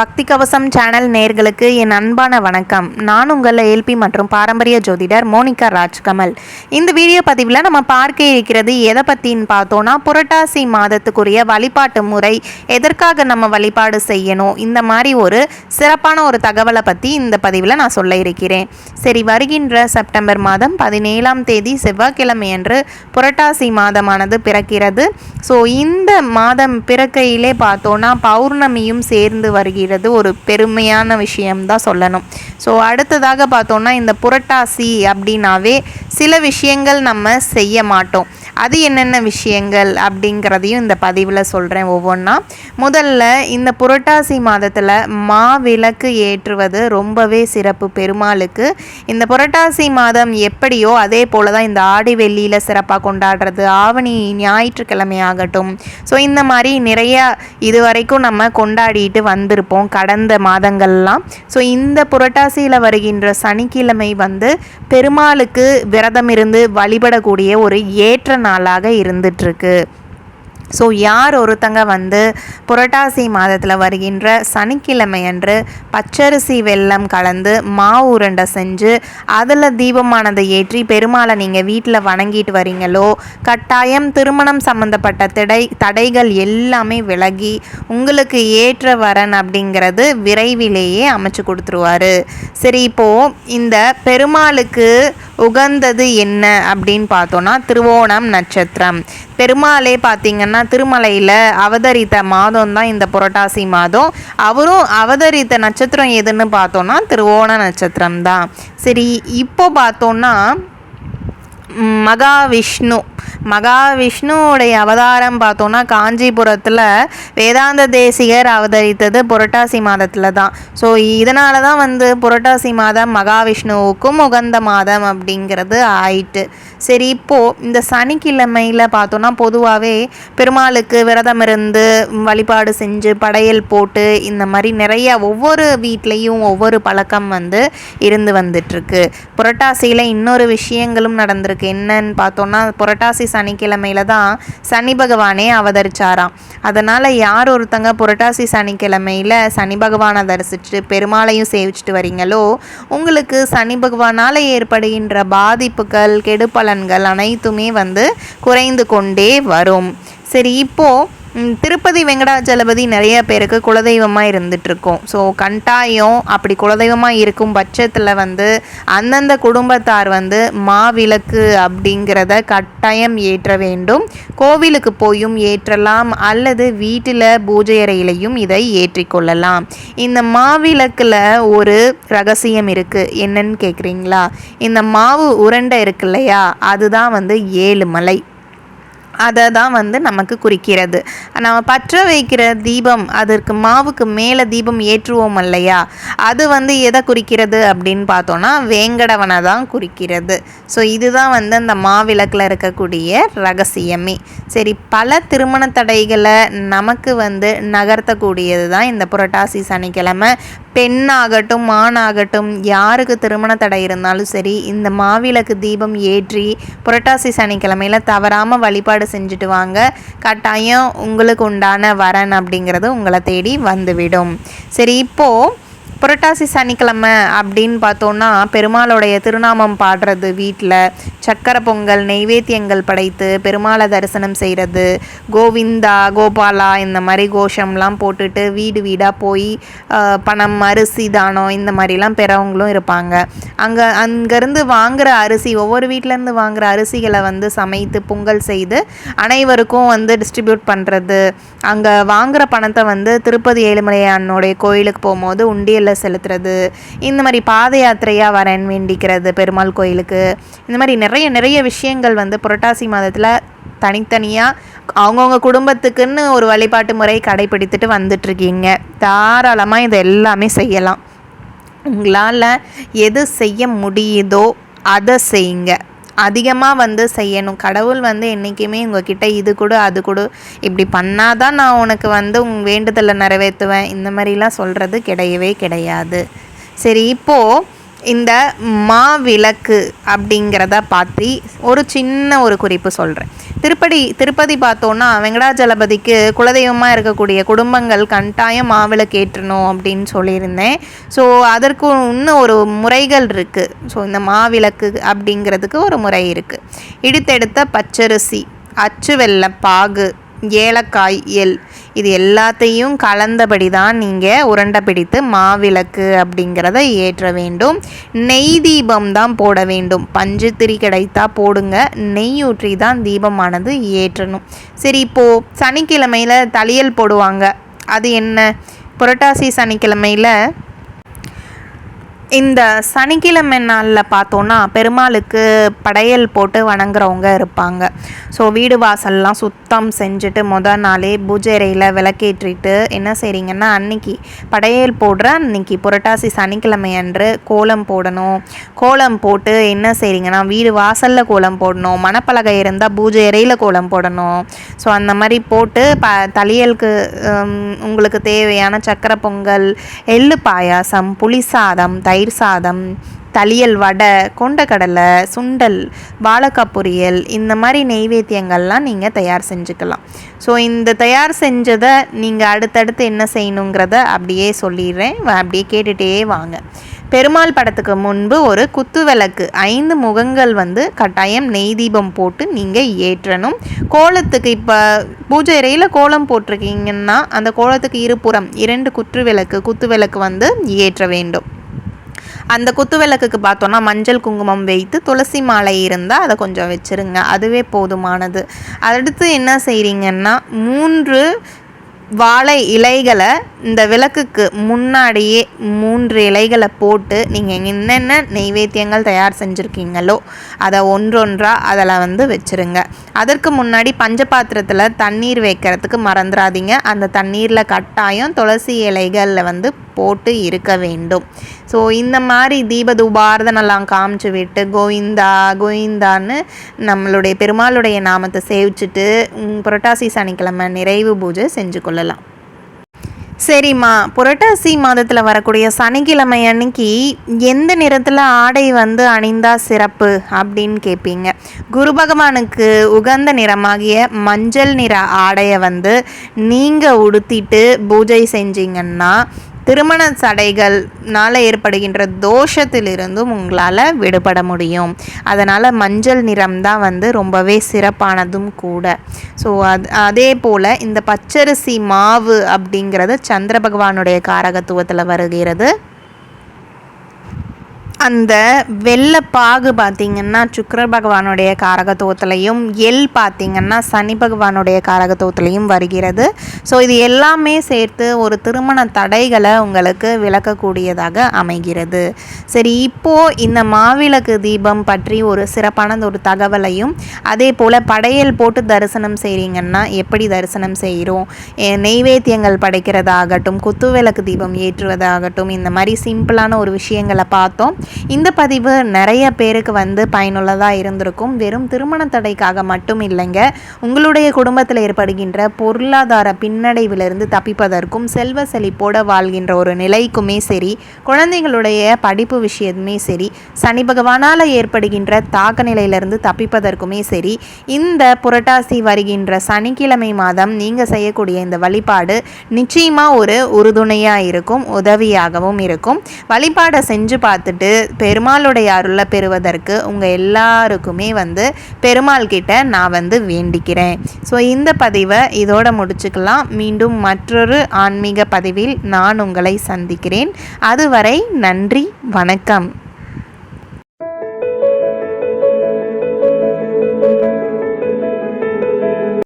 பக்தி கவசம் சேனல் நேர்களுக்கு என் அன்பான வணக்கம். நான் உங்கள் ஏல்பி மற்றும் பாரம்பரிய ஜோதிடர் மோனிகா ராஜ்கமல். இந்த வீடியோ பதிவில் நம்ம பார்க்க இருக்கிறது எதை பற்றின்னு பார்த்தோன்னா புரட்டாசி மாதத்துக்குரிய வழிபாட்டு முறை எதற்காக நம்ம வழிபாடு செய்யணும் இந்த மாதிரி ஒரு சிறப்பான ஒரு தகவலை பற்றி இந்த பதிவில் நான் சொல்ல இருக்கிறேன். சரி வருகின்ற செப்டம்பர் மாதம் பதினேழாம் தேதி செவ்வாய்க்கிழமை அன்று புரட்டாசி மாதமானது பிறக்கிறது. ஸோ இந்த மாதம் பிறக்கையிலே பார்த்தோன்னா பௌர்ணமியும் சேர்ந்து வருகிறது. ஒரு பெருமையான விஷயம்தான் சொல்லணும். ஸோ அடுத்ததாக பார்த்தோன்னா இந்த புரட்டாசி அப்படின்னாவே சில விஷயங்கள் நம்ம செய்ய மாட்டோம். அது என்னென்ன விஷயங்கள் அப்படிங்கிறதையும் இந்த பதிவில் சொல்கிறேன் ஒவ்வொன்றா முதல்ல இந்த புரட்டாசி மாதத்தில் மாவிளக்கு ஏற்றுவது ரொம்பவே சிறப்பு பெருமாளுக்கு. இந்த புரட்டாசி மாதம் எப்படியோ அதே போல் தான் இந்த ஆடி வெள்ளியில் சிறப்பாக கொண்டாடுறது ஆவணி ஞாயிற்றுக்கிழமை ஆகட்டும். ஸோ இந்த மாதிரி நிறையா இது வரைக்கும் நம்ம கொண்டாடிட்டு வந்திருப்போம் கடந்த மாதங்கள்லாம். ஸோ இந்த புரட்டாசியில் வருகின்ற சனிக்கிழமை வந்து பெருமாளுக்கு விரதம் இருந்து வழிபடக்கூடிய ஒரு ஏற்ற நாளாக இருந்துட்டுருக்கு ஸோ யார் ஒருத்தங்க வந்து புரட்டாசி மாதத்தில் வருகின்ற சனிக்கிழமை அன்று பச்சரிசி வெல்லம் கலந்து மாவு உருண்டை செஞ்சு அதில் தீபமானதை ஏற்றி பெருமாளை நீங்கள் வீட்டில் வணங்கிட்டு வரீங்களோ கட்டாயம் திருமணம் சம்மந்தப்பட்ட தடை தடைகள் எல்லாமே விலகி உங்களுக்கு ஏற்ற வரன் அப்படிங்கிறது விரைவிலேயே அமைச்சு கொடுத்துருவாரு. சரி இப்போது இந்த பெருமாளுக்கு உகந்தது என்ன அப்படின்னு பார்த்தோன்னா திருவோணம் நட்சத்திரம். பெருமாளே பார்த்தீங்கன்னா திருமலையில் அவதரித்த மாதம் தான் இந்த புரட்டாசி மாதம். அவரும் அவதரித்த நட்சத்திரம் எதுன்னு பார்த்தோன்னா திருவோண நட்சத்திரம் தான். சரி இப்போ பார்த்தோன்னா மகாவிஷ்ணு மகாவிஷ்ணுவுடைய அவதாரம் பார்த்தோன்னா காஞ்சிபுரத்தில் வேதாந்த தேசிகர் அவதரித்தது புரட்டாசி மாதத்தில் தான். ஸோ இதனால தான் வந்து புரட்டாசி மாதம் மகாவிஷ்ணுவுக்கும் உகந்த மாதம் அப்படிங்கிறது ஆயிட்டு. சரி இப்போது இந்த சனிக்கிழமையில் பார்த்தோன்னா பொதுவாகவே பெருமாளுக்கு விரதம் இருந்து வழிபாடு செஞ்சு படையல் போட்டு இந்த மாதிரி நிறைய ஒவ்வொரு வீட்லேயும் ஒவ்வொரு பழக்கம் வந்து இருந்து வந்துட்டுருக்கு புரட்டாசியில் இன்னொரு விஷயங்களும் நடந்திருக்கு. என்னன்னு பார்த்தோன்னா புரட்டாசி சனிக்கிழமையில தான் சனி பகவானே அவதரிச்சாராம். அதனால் யார் ஒருத்தங்க புரட்டாசி சனிக்கிழமையில் சனி பகவானை தரிசிச்சுட்டு பெருமாளையும் சேவிச்சுட்டு வரீங்களோ உங்களுக்கு சனி பகவானால் ஏற்படுகின்ற பாதிப்புகள் கெடுபலன்கள் அனைத்துமே வந்து குறைந்து கொண்டே வரும். சரி இப்போது திருப்பதி வெங்கடாஜலபதி நிறைய பேருக்கு குலதெய்வமாக இருந்துகிட்ருக்கோம் ஸோ கண்டாயம் அப்படி குலதெய்வமாக இருக்கும் பட்சத்தில் வந்து அந்தந்த குடும்பத்தார் வந்து மாவிளக்கு அப்படிங்கிறத கட்டாயம் ஏற்ற வேண்டும். கோவிலுக்கு போயும் ஏற்றலாம் அல்லது வீட்டில் பூஜை அறையிலையும் இதை ஏற்றிக்கொள்ளலாம் இந்த மாவிளக்கில் ஒரு ரகசியம் இருக்குது என்னன்னு கேட்குறீங்களா இந்த மாவு உருண்டை இருக்கு இல்லையா அதுதான் வந்து ஏழு மலை அதை தான் வந்து நமக்கு குறிக்கிறது. நம்ம பற்ற வைக்கிற தீபம் அதற்கு மாவுக்கு மேலே தீபம் ஏற்றுவோம் இல்லையா? அது வந்து எதை குறிக்கிறது அப்படின்னு பார்த்தோன்னா வேங்கடவனை தான் குறிக்கிறது. ஸோ இதுதான் வந்து அந்த மாவிளக்கில் இருக்கக்கூடிய ரகசியமே. சரி பல திருமண தடைகளை நமக்கு வந்து நகர்த்தக்கூடியது தான் இந்த புரட்டாசி சனிக்கிழமை. பெண்ணாகட்டும் ஆணாகட்டும் யாருக்கு திருமண தடை இருந்தாலும் சரி இந்த மாவிளக்கு தீபம் ஏற்றி புரட்டாசி சனிக்கிழமையில் தவறாமல் வழிபாடு செஞ்சுட்டு வாங்க. கட்டாயம் உங்களுக்கு உண்டான வரன் அப்படிங்கிறது உங்களை தேடி வந்துவிடும். சரி இப்போது புரட்டாசி சனிக்கிழமை அப்படின்னு பார்த்தோன்னா பெருமாளுடைய திருநாமம் பாடுறது வீட்டில் சக்கரை பொங்கல் நெய்வேத்தியங்கள் படைத்து பெருமாளை தரிசனம் செய்கிறது கோவிந்தா கோபாலா இந்த மாதிரி கோஷம்லாம் போட்டுட்டு வீடு வீடாக போய் பணம் அரிசி தானம் இந்த மாதிரிலாம் பெறவங்களும் இருப்பாங்க. அங்கே அங்கேருந்து வாங்குகிற அரிசி ஒவ்வொரு வீட்டிலேருந்து வாங்குகிற அரிசிகளை வந்து சமைத்து பொங்கல் செய்து அனைவருக்கும் வந்து டிஸ்ட்ரிபியூட் பண்ணுறது அங்கே வாங்குகிற பணத்தை வந்து திருப்பதி ஏழுமலையானுடைய கோயிலுக்கு போகும்போது உண்டியலில் செலுத்துறது இந்த மாதிரி பாத யாத்திரையாக வரேன் வேண்டிக்கிறது பெருமாள் கோயிலுக்கு. இந்த மாதிரி நிறைய நிறைய விஷயங்கள் வந்து புரட்டாசி மாதத்தில் தனித்தனியாக அவங்கவுங்க குடும்பத்துக்குன்னு ஒரு வழிபாட்டு முறை கடைபிடித்துட்டு வந்துட்ருக்கீங்க. தாராளமாக இது எல்லாமே செய்யலாம். உங்களால் எது செய்ய முடியுதோ அதை செய்யுங்க. அதிகமாக வந்து செய்யணும். கடவுள் வந்து என்றைக்குமே உங்ககிட்ட இது கொடு அது கொடு. இப்படி பண்ணால் தான் நான் உனக்கு வந்து உன் வேண்டுதலை நிறைவேற்றுவேன். இந்த மாதிரிலாம் சொல்கிறது கிடையவே கிடையாது. சரி இப்போது இந்த மாவிளக்கு அப்படிங்கிறத பற்றி ஒரு சின்ன ஒரு குறிப்பு சொல்கிறேன் திருப்பதி திருப்பதி பார்த்தோன்னா வெங்கடாஜலபதிக்கு குலதெய்வமாக இருக்கக்கூடிய குடும்பங்கள் கட்டாயம் மாவிளக்கு ஏற்றணும் அப்படின்னு சொல்லியிருந்தேன். ஸோ அதற்கு இன்னும் ஒரு முறைகள் இருக்குது ஸோ இந்த மாவிளக்கு அப்படிங்கிறதுக்கு ஒரு முறை இருக்குது இடித்தெடுத்த பச்சரிசி அச்சு வெள்ளை பாகு ஏலக்காய் எல் இது எல்லாத்தையும் கலந்தபடி தான் நீங்கள் உருண்டை பிடித்து மாவிளக்கு அப்படிங்கிறத ஏற்ற வேண்டும். நெய் தீபம் தான் போட வேண்டும். பஞ்சு திரி கிடைத்தா போடுங்க. நெய் ஊற்றி தான் தீபமானது ஏற்றணும். சரி இப்போது சனிக்கிழமையில் தளியல் போடுவாங்க. அது என்ன? புரட்டாசி சனிக்கிழமையில் இந்த சனிக்கிழமை நாளில் பார்த்தோன்னா பெருமாளுக்கு படையல் போட்டு வணங்குறவங்க இருப்பாங்க. ஸோ வீடு வாசல்லாம் சுத்தம் செஞ்சுட்டு மொதல் நாளே பூஜை அறையில் விளக்கேற்றிட்டு என்ன செய்கிறீங்கன்னா அன்னைக்கு படையல் போடுற அன்னைக்கு புரட்டாசி சனிக்கிழமை அன்று கோலம் போடணும். கோலம் போட்டு என்ன செய்கிறீங்கன்னா வீடு வாசலில் கோலம் போடணும். மணப்பலகை இருந்தால் பூஜை அறையில் கோலம் போடணும். ஸோ அந்த மாதிரி போட்டு ப தளியலுக்கு உங்களுக்கு தேவையான சக்கரை பொங்கல் எள்ளு பாயாசம் புளி சாதம் தை தயிர் சாதம் தளியல் வடை கொண்டக்கடலை சுண்டல் வாழைக்காய் பொரியல் இந்த மாதிரி நெய்வேத்தியங்கள்லாம் நீங்கள் தயார் செஞ்சுக்கலாம். ஸோ இந்த தயார் செஞ்சதை நீங்கள் அடுத்தடுத்து என்ன செய்யணுங்கிறத அப்படியே சொல்லிடுறேன். அப்படியே கேட்டுகிட்டே வாங்க. பெருமாள் படத்துக்கு முன்பு ஒரு குத்து விளக்கு ஐந்து முகங்கள் வந்து கட்டாயம் நெய் தீபம் போட்டு நீங்கள் ஏற்றணும். கோலத்துக்கு இப்போ பூஜை அறையில் கோலம் போட்டிருக்கீங்கன்னா அந்த கோலத்துக்கு இருபுறம் இரண்டு குற்று விளக்கு குத்து விளக்கு வந்து ஏற்ற வேண்டும். அந்த குத்து விளக்குக்கு பார்த்தோன்னா மஞ்சள் குங்குமம் வைத்து துளசி மாலை இருந்தால் அதை கொஞ்சம் வச்சுருங்க. அதுவே போதுமானது. அடுத்து என்ன செய்கிறீங்கன்னா மூன்று வாழை இலைகளை இந்த விளக்குக்கு முன்னாடியே மூன்று இலைகளை போட்டு நீங்கள் என்னென்ன நெய்வேத்தியங்கள் தயார் செஞ்சுருக்கீங்களோ அதை ஒன்றொன்றாக அதில் வந்து வச்சுருங்க. அதற்கு முன்னாடி பஞ்ச பாத்திரத்தில் தண்ணீர் வைக்கிறதுக்கு மறந்துடாதீங்க அந்த தண்ணீரில் கட்டாயம் துளசி இலைகளில் வந்து போட்டு இருக்க வேண்டும். ஸோ இந்த மாதிரி தீபதூபாரதனெல்லாம் காமிச்சு விட்டு கோவிந்தா கோவிந்தான்னு நம்மளுடைய பெருமாளுடைய நாமத்தை சேவிச்சுட்டு புரட்டாசி சனிக்கிழமை நிறைவு பூஜை செஞ்சு சொல்லலாம். சரிம்மா புரட்டாசி மாதத்தில் வரக்கூடிய சனிக்கிழமை அன்னைக்கு எந்த நிறத்தில் ஆடை வந்து அணிந்தா சிறப்பு அப்படின்னு கேட்பீங்க குரு பகவானுக்கு உகந்த நிறமாகிய மஞ்சள் நிற ஆடையை வந்து நீங்கள் உடுத்திட்டு பூஜை செஞ்சீங்கன்னா திருமண சடைகள்னால் ஏற்படுகின்ற தோஷத்திலிருந்தும் உங்களால் விடுபட முடியும். அதனால் மஞ்சள் நிறம் தான் வந்து ரொம்பவே சிறப்பானதும் கூட. ஸோ அது அதே போல் இந்த பச்சரிசி மாவு அப்படிங்கிறது சந்திர பகவானுடைய காரகத்துவத்தில் வருகிறது. அந்த வெள்ளப்பாகு பார்த்திங்கன்னா சுக்கர பகவானுடைய காரகத்துவத்திலையும் எல் பார்த்திங்கன்னா சனி பகவானுடைய காரகத்துவத்திலையும் வருகிறது. ஸோ இது எல்லாமே சேர்த்து ஒரு திருமண தடைகளை உங்களுக்கு விளக்கக்கூடியதாக அமைகிறது. சரி இப்போது இந்த மாவிளக்கு தீபம் பற்றி ஒரு சிறப்பான ஒரு தகவலையும் அதே போல் படையல் போட்டு தரிசனம் செய்கிறீங்கன்னா எப்படி தரிசனம் செய்கிறோம் நெய்வேத்தியங்கள் படைக்கிறதாகட்டும் குத்துவிளக்கு தீபம் ஏற்றுவதாகட்டும் இந்த மாதிரி சிம்பிளான ஒரு விஷயங்களை பார்த்தோம். இந்த பதிவு நிறைய பேருக்கு வந்து பயனுள்ளதாக இருந்திருக்கும். வெறும் திருமண தடைக்காக மட்டும் இல்லைங்க. உங்களுடைய குடும்பத்தில் ஏற்படுகின்ற பொருளாதார பின்னடைவிலிருந்து தப்பிப்பதற்கும் செல்வ செழிப்போட வாழ்கின்ற ஒரு நிலைக்குமே சரி குழந்தைகளுடைய படிப்பு விஷயத்துமே சரி சனி பகவானால் ஏற்படுகின்ற தாக்க நிலையிலிருந்து தப்பிப்பதற்குமே சரி இந்த புரட்டாசி வருகின்ற சனிக்கிழமை மாதம் நீங்கள் செய்யக்கூடிய இந்த வழிபாடு நிச்சயமாக ஒரு உறுதுணையாக இருக்கும் உதவியாகவும் இருக்கும். வழிபாடை செஞ்சு பார்த்துட்டு பெருமாளுடைய அருளை பெறுவதற்கு உங்கள் எல்லாருக்குமே வந்து பெருமாள் கிட்ட நான் வந்து வேண்டிக்கிறேன். ஸோ இந்த பதிவை இதோட முடிச்சுக்கலாம். மீண்டும் மற்றொரு ஆன்மீக பதிவில் நான் உங்களை சந்திக்கிறேன். அதுவரை நன்றி வணக்கம்.